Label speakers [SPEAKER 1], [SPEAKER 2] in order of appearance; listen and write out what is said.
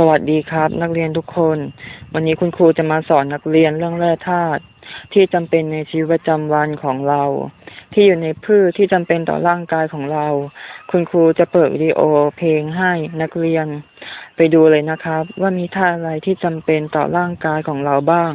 [SPEAKER 1] สวัสดีครับ นักเรียนทุกคน วันนี้คุณครูจะมาสอนนักเรียนเรื่องแร่ธาตุที่จำเป็นในชีวิตประจำวันของเรา ที่อยู่ในพืชที่จำเป็นต่อร่างกายของเรา คุณครูจะเปิดวิดีโอเพลงให้นักเรียน ไปดูเลยนะครับ ว่ามีธาตุอะไรที่จำเป็นต่อร่างกายของเราบ้าง